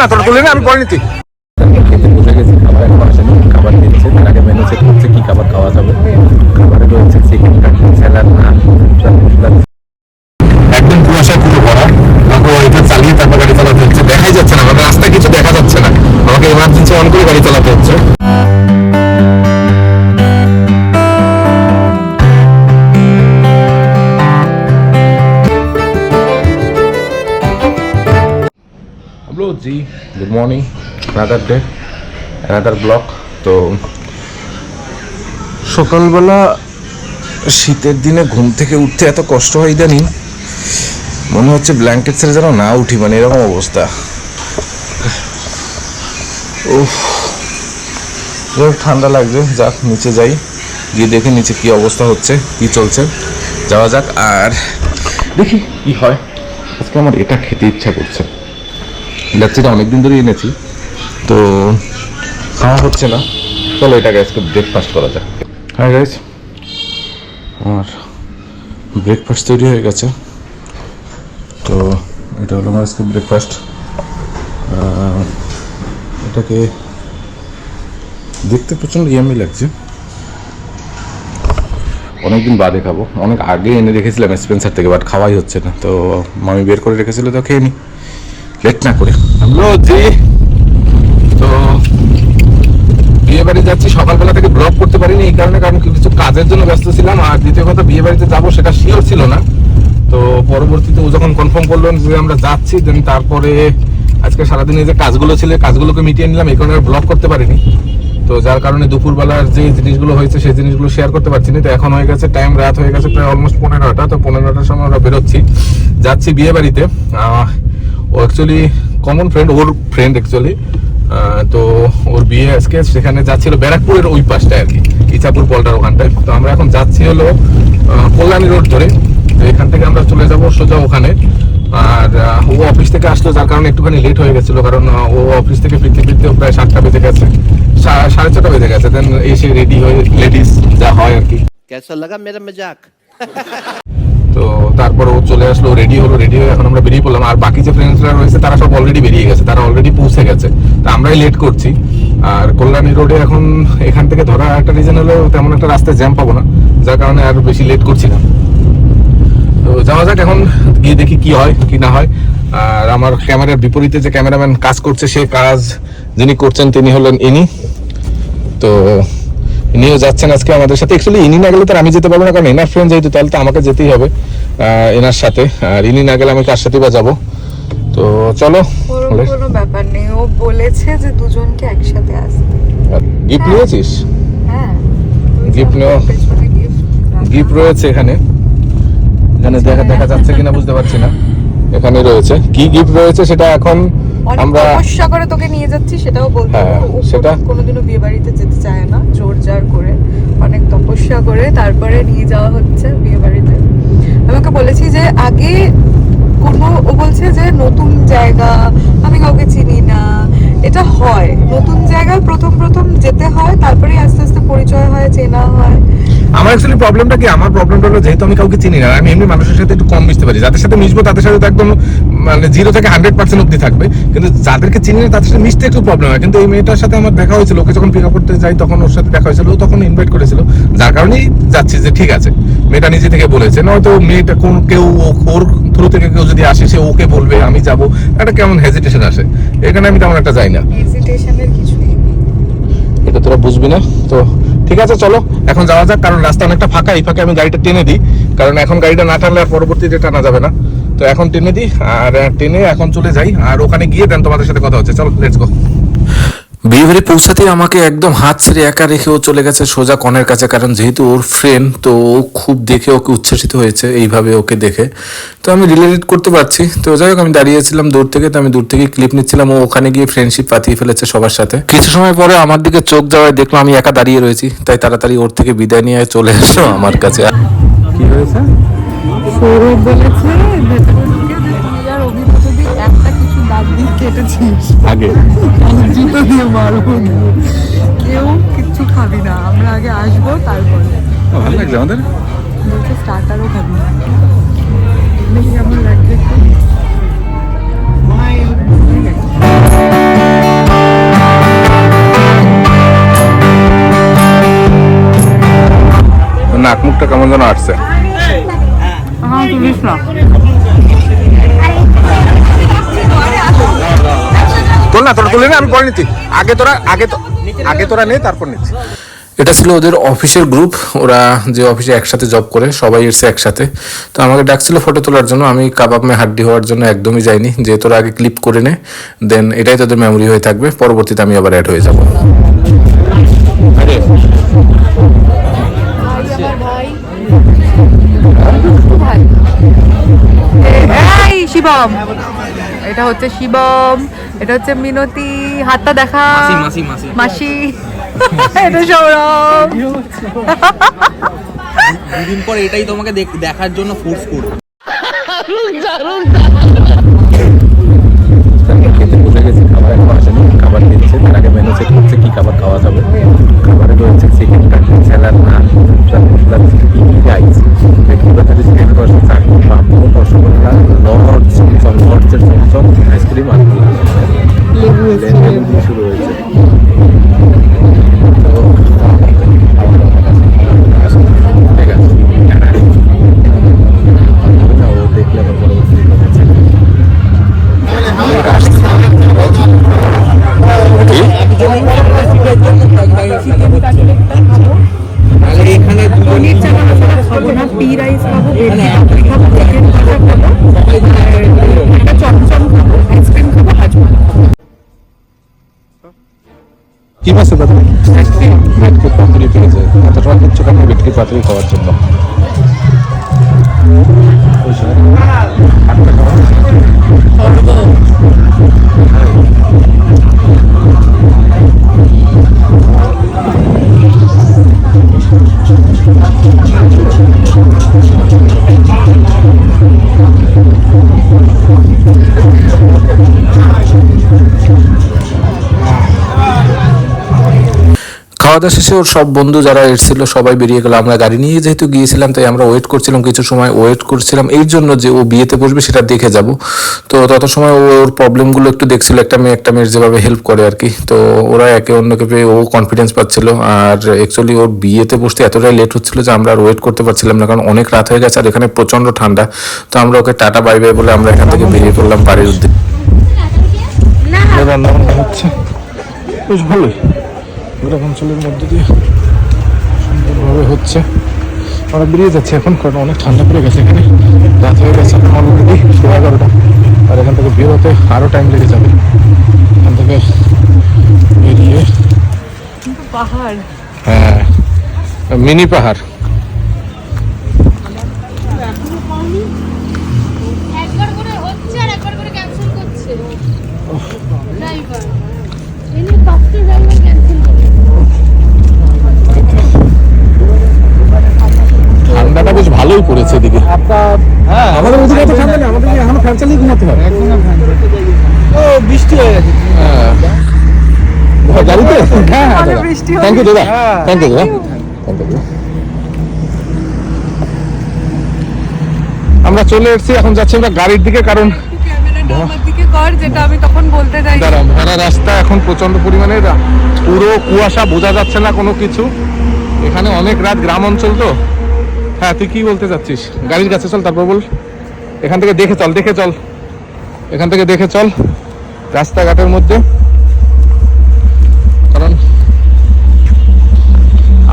না, তোরা তুলে না, আমি পরে নিচ্ছি। খেতে একদম কুয়াশায় পুরো ভরা আমাকে এটা চালিয়ে তারপর গাড়ি চালাতে হচ্ছে। দেখাই যাচ্ছে না আমাকে রাস্তায় কিছু দেখা যাচ্ছে না। আমাকে এমার্জেন্সি অন করে গাড়ি চালাতে হচ্ছে। জি good morning another day another block তো সকালবেলা শীতের দিনে ঘুম থেকে উঠতে এত কষ্ট হয় ইদানিং, মনে হচ্ছে ব্ল্যাঙ্কেট ছেড়ে যেন না উঠি মানে এরকম অবস্থা। ও ঠান্ডা লাগছে, যাক, নিচে যাই, গিয়ে দেখে নিচে কি অবস্থা হচ্ছে, কি চলছে। যাওয়া যাক, আর দেখি কি হয়। আজকে আমার এটা খেতে ইচ্ছা করছে। লাচ্ছিটা অনেকদিন ধরেই এনেছি। তো খাওয়া হচ্ছে না। চলো এটাকে আজকে ব্রেকফাস্ট করা যাক। হ্যাঁ গাইজ আমার ব্রেকফাস্ট তৈরি হয়ে গেছে। তো এটা হলো আমার আজকে ব্রেকফাস্ট এটাকে দেখতে প্রচণ্ড ইয়ামি লাগছে। অনেকদিন বাদে খাব। অনেক আগে এনে রেখেছিলাম স্পেন্সার থেকে বাট খাওয়াই হচ্ছে না। তো মামি বের করে রেখেছিল তো খেয়ে নি। লেট না করে জি তো বিয়ে বাড়ি যাচ্ছি, সকালবেলা থেকে ব্লগ করতে পারিনি, এই কারণে কারণ কিছু কাজের জন্য ব্যস্ত ছিলাম, আর দ্বিতীয় কথা বিয়ে বাড়িতে যাব সেটা শিওর ছিল না। তো পরবর্তীতে ও যখন কনফার্ম করলেন যে আমরা যাচ্ছি দেন তারপরে আজকে সারাদিনে যে কাজগুলো ছিল কাজগুলোকে মিটিয়ে নিলাম, এই কারণে ব্লগ করতে পারিনি। তো যার কারণে দুপুরবেলার যে জিনিসগুলো হয়েছে, সেই জিনিসগুলো শেয়ার করতে পারছি না। তো এখন হয়ে গেছে টাইম রাত হয়ে গেছে প্রায় অলমোস্ট পনেরোটা, তো পনেরোটার সময় আমরা বেরোচ্ছি। যাচ্ছি বিয়ে বাড়িতে ও অ্যাকচুয়ালি কমন ফ্রেন্ড ওর ফ্রেন্ড অ্যাকচুয়ালি তো ওর বিয়ে আজকে সেখানে যাচ্ছিল ব্যারাকপুরের ওই পাশটায় আর কি ইচ্ছাপুর পল্টার ওখানটায়। তো আমরা এখন যাচ্ছি হলো কল্যাণী রোড ধরে। তো এখান থেকে আমরা চলে যাব সোজা ওখানে। আর ও অফিস থেকে আসলো যার কারণে একটুখানি লেট হয়ে গেছিল, কারণ ও অফিস থেকে ফিরতে ফিরতে প্রায় সাতটা বেজে গেছে সাড়ে ছটা বেজে গেছে। দেন এসে রেডি হয়ে লেডিস যা হয় আর কি। কেসা লাগা মেরা মজাক তো তারপর ও চলে আসলো রেডি হলো রেডি হয়ে এখন আমরা বেরিয়ে পড়লাম। আর বাকি যে ফ্রেন্ডসরা রয়েছে, তারা সব অলরেডি বেরিয়ে গেছে, তারা অলরেডি পৌঁছে গেছে। তা আমরাই লেট করছি। আর কল্যাণী রোডে এখন এখান থেকে ধরা একটা রিজন হলো, তেমন একটা রাস্তায় জ্যাম পাবো না, যার কারণে আর বেশি লেট করছি না। তো যাওয়া যাক এখন, গিয়ে দেখি কি হয়, কি না হয়। আর আমার ক্যামেরার বিপরীতে যে ক্যামেরাম্যান কাজ করছে, সে কাজ যিনি করছেন, তিনি হলেন ইনি। তো ইনিও যাচ্ছেন আজকে আমাদের সাথে। অ্যাকচুয়ালি ইনি না গেলে তো আমি যেতে পারব না কারণ এনার ফ্রেন্ড যেহেতু তাহলে তো আমাকে যেতেই হবে এনার সাথে। আর ইনি না গেলে আমি কার সাথে বা যাব? তো চলো কোনো ব্যাপার নেই। ও বলেছে যে দুজনকে একসাথে আসতে। গিফট নিয়েছিস? হ্যাঁ। গিফট নেওয়া- গিফট রয়েছে এখানে। এখানে দেখা দেখা যাচ্ছে কিনা বুঝতে পারছি না। এখানে রয়েছে। কি গিফট রয়েছে সেটা এখন আমরা তপস্যা করে তোকে নিয়ে যাচ্ছি সেটাও বলতে হ্যাঁ, সেটা- কোনোদিনও বিয়ে বাড়িতে যেতে চায় না জোর জার করে অনেক তপস্যা করে তারপরে নিয়ে যাওয়া হচ্ছে বিয়ে বাড়িতে। আমাকে বলেছি যে আগে কোনো ও বলছে যে নতুন জায়গা আমি কাউকে চিনি না এটা হয়। নতুন জায়গায় প্রথম প্রথম যেতে হয় তারপরে আস্তে আস্তে পরিচয় হয় চেনা হয়। আমার অ্যাকচুয়ালি প্রবলেমটা কি? আমার প্রবলেমটা হলো যেহেতু আমি কাউকে চিনি না আমি এমনি মানুষের সাথে একটু কম মিশতে পারি। যাদের সাথে মিশবো তাদের সাথে তো একদম মানে জিরো থেকে হান্ড্রেড পার্সেন্ট অব্দি থাকবে। কিন্তু যাদেরকে চিনি না তাদের সাথে মিশতে একটু প্রবলেম হয়। কিন্তু এই মেয়েটার সাথে আমার দেখা হয়েছিল ওকে যখন পিক আপ করতে যাই তখন ওর সাথে দেখা হয়েছিল ও তখন ইনভাইট করেছিল। যার কারণেই যাচ্ছি যে ঠিক আছে মেয়েটা নিজে থেকে বলেছে। নয়তো মেয়েটা কোন কেউ ও- ওর থ্রু থেকে কেউ যদি আসে সে ওকে বলবে আমি যাব। একটা কেমন হেজিটেশন আসে। এখানে আমি তেমন একটা যাই না। হেজিটেশনের কিছুই নেই। এটা তোরা বুঝবি না তো ঠিক আছে, চলো। এখন যাওয়া যাক, কারণ রাস্তা অনেকটা ফাঁকা, এই ফাঁকে আমি গাড়িটা টেনে দিই। কারণ এখন গাড়িটা না টানলে আর পরবর্তীতে টানা যাবে না। তো এখন টেনে দিই, আর টেনে এখন চলে যাই, আর ওখানে গিয়ে দেন তোমাদের সাথে কথা হচ্ছে। চলো লেটস গো বিয়ে বাড়ি পৌঁছাতে আমাকে একদম হাত ছেড়ে একা রেখে ও চলে গেছে সোজা কনের কাছে কারণ যেহেতু ওর ফ্রেন্ড তো ও খুব দেখে ওকে উচ্ছ্বাসিত হয়েছে এইভাবে ওকে দেখে। তো আমি রিলেটেড করতে পারছি। তো যাই হোক আমি দাঁড়িয়েছিলাম দূর থেকে তো আমি দূর থেকে ক্লিপ নিচ্ছিলাম। ও ওখানে গিয়ে ফ্রেন্ডশিপ পাতিয়ে ফেলেছে সবার সাথে। কিছু সময় পরে আমার দিকে চোখ যাওয়ায় দেখলাম আমি একা দাঁড়িয়ে রয়েছি। তাই তাড়াতাড়ি ওর থেকে বিদায় নিয়ে চলে এসো আমার কাছে। কি হয়েছে? জুতো দিয়ে মারবো কেউ কিচ্ছু খাবি না। আমরা আগে আসব তারপরে। স্টার্টারও খাবি না। কেমন লাগছে নাক মুখটা কেমন যেন আসছে আমার হ্যাঁ, তুলিস না তোল না তোরা তুলে না আমি পরে নিচ্ছি। আগে তোরা আগে তো আগে তোরা নে তারপর নিচ্ছি। এটা ছিল ওদের অফিসের গ্রুপ ওরা যে অফিসে একসাথে জব করে সবাই এসছে একসাথে। তো আমাকে ডাকছিল ফটো তোলার জন্য আমি কাবাব মে হাড্ডি হওয়ার জন্য একদমই যাইনি। যে তোরা আগে ক্লিপ করে নে দেন এটাই তোদের মেমোরি হয়ে থাকবে পরবর্তীতে আমি আবার অ্যাড হয়ে যাব। শিবম। এটা হচ্ছে শিবম এটা হচ্ছে মিনতি হাতটা দেখা। মাসি মাসি মাসি। এটা সৌরভ। দুদিন পর এটাই তোমাকে দেখ- দেখার জন্য ফোর্স করবে। খেতে বসে গেছি খাবার এখন আসেনি খাবার দিচ্ছে তার আগে মেনু চেক করছে কি খাবার খাওয়া যাবে খাবারে রয়েছে chicken cutlet salad naan rice baking পাতারি চিকেন কষা চাটনি পাঁপড় রসগোল্লা লর্ডস চমচম আইসক্রিম আর লেবু শুরু হয়েছে। কি মাছ দাদা? ভেটকি পাতুরি পেয়েছে এত টাকা দিচ্ছ কেন ভেটকি পাতুরি খাওয়ার জন্য খাওয়া দাওয়া শেষে ওর সব বন্ধু যারা এসেছিল সবাই বেরিয়ে গেল। আমরা গাড়ি নিয়ে যেহেতু গিয়েছিলাম তাই আমরা ওয়েট করছিলাম কিছু সময় ওয়েট করছিলাম। এই জন্য যে ও বিয়েতে বসবে সেটা দেখে যাব। তো তত সময় ও ওর প্রবলেমগুলো একটু দেখছিল একটা মেয়ে একটা মেয়ের যেভাবে হেল্প করে আর কি। তো ওরা একে অন্যকে পেয়ে ও কনফিডেন্স পাচ্ছিল। আর অ্যাকচুয়ালি ওর বিয়েতে বসতে এতটাই লেট হচ্ছিল যে আমরা আর ওয়েট করতে পারছিলাম না কারণ অনেক রাত হয়ে গেছে আর এখানে প্রচণ্ড ঠান্ডা। তো আমরা ওকে টাটা বাই বাই বলে আমরা এখান থেকে বেরিয়ে পড়লাম বাড়ির উদ্দেশ্যে রান্না হচ্ছে বেশ ভালোই। গ্রামাঞ্চলের মধ্যে দিয়ে সুন্দরভাবে হচ্ছে। আমরা বেরিয়ে যাচ্ছি এখন কারণ অনেক ঠান্ডা পড়ে গেছে এখানে। রাত হয়ে গেছে অলরেডি এগারোটা। আর এখান থেকে বেরোতে আরও টাইম লেগে যাবে। এখান থেকে বেরিয়ে পাহাড়। হ্যাঁ মিনি পাহাড়। ভালোই পড়েছে এদিকে। আমাদের ওদিকে তো ঠান্ডা নেই আমাদের এখনও ফ্যান চালিয়ে ঘুমাতে হয় ও বৃষ্টি হয়ে গেছে। গাড়িতে? হ্যাঁ অনেক বৃষ্টি থ্যাংক ইউ দাদা। থ্যাংক ইউ দাদা। থ্যাংক ইউ আমরা চলে এসেছি এখন যাচ্ছি আমরা গাড়ির দিকে কারণ ক্যামেরাটা আমার দিকে কর যেটা আমি তখন বলতে চাই দাঁড়াও ভেড়া রাস্তা এখন প্রচণ্ড পরিমাণে পুরো কুয়াশা বোঝা যাচ্ছে না কোনো কিছু। এখানে অনেক রাত গ্রাম অঞ্চল তো। হ্যাঁ তুই কি বলতে চাচ্ছিস? গাড়ির কাছে চল, তারপর বল। এখান থেকে দেখে চল দেখে চল। এখান থেকে দেখে চল, রাস্তাঘাটের মধ্যে। কারণ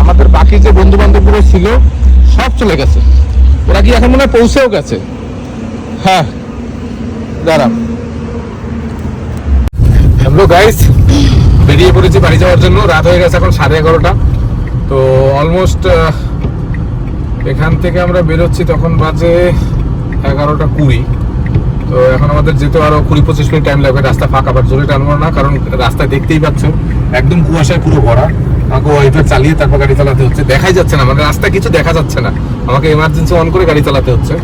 আমাদের বাকি যে বন্ধু বান্ধবগুলো ছিল, সব চলে গেছে। ওরা কি এখন মনে হয় পৌঁছেও গেছে? হ্যাঁ দাঁড়া। হ্যালো গাইস, বেরিয়ে পড়েছি বাড়ি যাওয়ার জন্য। রাত হয়ে গেছে এখন সাড়ে এগারোটা। তো অলমোস্ট এখান থেকে আমরা বেরোচ্ছি, তখন বাজে এগারোটা কুড়ি। তো এখন আমাদের যেতে আরও কুড়ি পঁচিশ মিনিট টাইম লাগবে রাস্তা ফাঁকা আবার জোরে টানবো না, কারণ রাস্তায় দেখতেই পাচ্ছ, একদম কুয়াশায় পুরো ভরা। আমাকে ওয়াইফার চালিয়ে তারপর গাড়ি চালাতে হচ্ছে। দেখাই যাচ্ছে না মানে রাস্তায় কিছু দেখা যাচ্ছে না। আমাকে এমার্জেন্সি অন করে গাড়ি চালাতে হচ্ছে।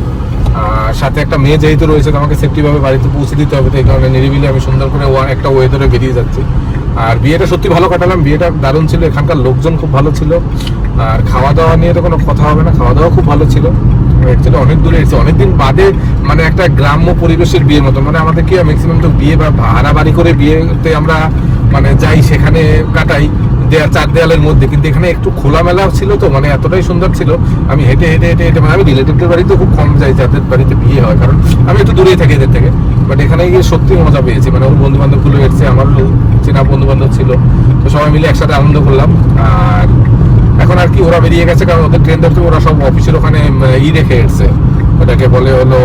সাথে একটা মেয়ে যেহেতু রয়েছে আমাকে সেফটি ভাবে বাড়িতে পৌঁছে দিতে হবে, তো এই কারণে নিরিবিলি আমি সুন্দর করে একটা ওয়েদারে বেরিয়ে যাচ্ছি। আর বিয়েটা সত্যি ভালো কাটালাম। বিয়েটা দারুণ ছিল, এখানকার লোকজন খুব ভালো ছিল। আর খাওয়া দাওয়া নিয়ে তো কোনো কথা হবে না খাওয়া দাওয়া খুব ভালো ছিল। অ্যাকচুয়ালি অনেক দূরে এসেছি। অনেকদিন বাদে মানে একটা গ্রাম্য পরিবেশের বিয়ের মতো। মানে আমাদের কি ম্যাক্সিমাম তো বিয়ে বা ভাড়া বাড়ি করে বিয়েতে আমরা মানে যাই, সেখানে কাটাই দেয়াল চার দেয়ালের মধ্যে। কিন্তু এখানে একটু খোলামেলা ছিল তো মানে এতটাই সুন্দর ছিল। আমি হেঁটে হেঁটে হেঁটে হেঁটে মানে আমি রিলেটিভদের বাড়িতে খুব কম যাই, যাদের বাড়িতে বিয়ে হয়। কারণ আমি একটু দূরেই থাকি এদের থেকে। বাট এখানে গিয়ে সত্যি মজা পেয়েছি। মানে ওর বন্ধু বান্ধবগুলো এসছে আমার চেনা বন্ধু বান্ধব ছিল। তো সবাই মিলে একসাথে আনন্দ করলাম। আর এখন আর কি ওরা বেরিয়ে গেছে কারণ ওদের ট্রেন ধরতে ওরা সব অফিসের ওখানে ই রেখে এসছে। ওটাকে বলে হলো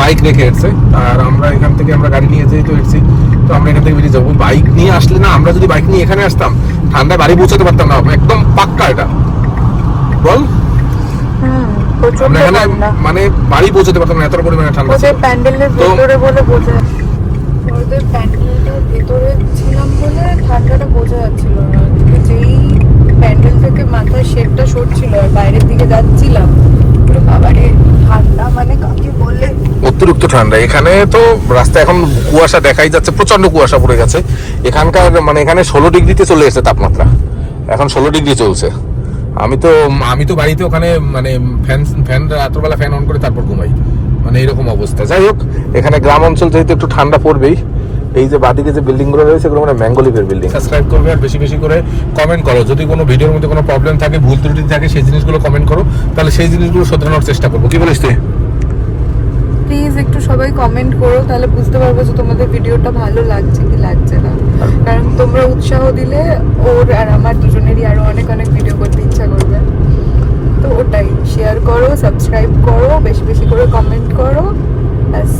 বাইক রেখে এসছে। আর আমরা এখান থেকে আমরা গাড়ি নিয়ে যেহেতু এসেছি তো আমরা এখান থেকে বেরিয়ে যাব। বাইক নিয়ে আসলে না আমরা যদি বাইক নিয়ে এখানে আসতাম ঠান্ডায় বাড়ি পৌঁছাতে পারতাম না একদম পাক্কা এটা। বল? প্রচণ্ড ঠান্ডা মানে বাড়ি পৌঁছাতে পারতাম না এত পরিমাণে ঠান্ডা ওদের প্যান্ডেলের ভেতরে বলে বোঝা ওদের ভেতরে ছিলাম বলে ঠান্ডাটা বোঝা যাচ্ছিল না। যেই প্যান্ডেল থেকে মাথার শেপটা সরছিল আর বাইরের দিকে যাচ্ছিলাম পুরো বাবারে ঠান্ডা মানে কাকে বলে? অতিরিক্ত ঠান্ডা। এখানে তো রাস্তা এখন কুয়াশা দেখাই যাচ্ছে প্রচণ্ড কুয়াশা পড়ে গেছে। এখানকার মানে এখানে ষোলো ডিগ্রিতে চলে এসেছে তাপমাত্রা। এখন ষোলো ডিগ্রি চলছে। আমি তো আমি তো বাড়িতে ওখানে মানে ফ্যান ফ্যান রাত্রবেলা ফ্যান অন করে তারপর ঘুমাই। মানে এরকম অবস্থা। যাই হোক এখানে গ্রাম অঞ্চল যেহেতু একটু ঠান্ডা পড়বেই এই যে বাদিকে যে বিল্ডিংগুলো রয়েছে এগুলো মানে ম্যাঙ্গোলিভের বিল্ডিং সাবস্ক্রাইব করবে আর বেশি বেশি করে কমেন্ট করো। যদি কোনো ভিডিওর মধ্যে কোনো প্রবলেম থাকে ভুল ত্রুটি থাকে সেই জিনিসগুলো কমেন্ট করো। তাহলে সেই জিনিসগুলো শোধরানোর চেষ্টা করব। কি বলিস তুই? একটু সবাই কমেন্ট করো, তাহলে বুঝতে পারব যে তোমাদের ভিডিওটা ভালো লাগছে কি লাগছে না। কারণ তোমরা উৎসাহ দিলে ওর আর আমার দুজনেরই আরও অনেক অনেক ভিডিও করতে ইচ্ছা করবে। তো ওটাই শেয়ার করো সাবস্ক্রাইব করো, বেশি বেশি করে কমেন্ট করো, ব্যাস।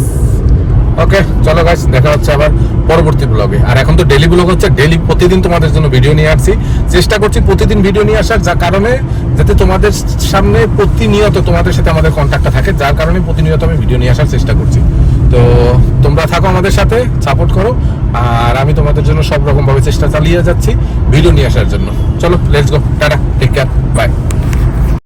ওকে চলো গাইস দেখা হচ্ছে আবার পরবর্তী ব্লগে আর এখন তো ডেলি ব্লগ হচ্ছে ডেলি প্রতিদিন তোমাদের জন্য ভিডিও নিয়ে আসছি। চেষ্টা করছি প্রতিদিন ভিডিও নিয়ে আসার, যার কারণে যাতে তোমাদের সামনে প্রতিনিয়ত তোমাদের সাথে আমাদের কন্ট্যাক্টটা থাকে, যার কারণে প্রতিনিয়ত আমি ভিডিও নিয়ে আসার চেষ্টা করছি। তো তোমরা থাকো আমাদের সাথে সাপোর্ট করো, আর আমি তোমাদের জন্য সব রকম ভাবে চেষ্টা চালিয়ে যাচ্ছি ভিডিও নিয়ে আসার জন্য। চলো let's go tata take care bye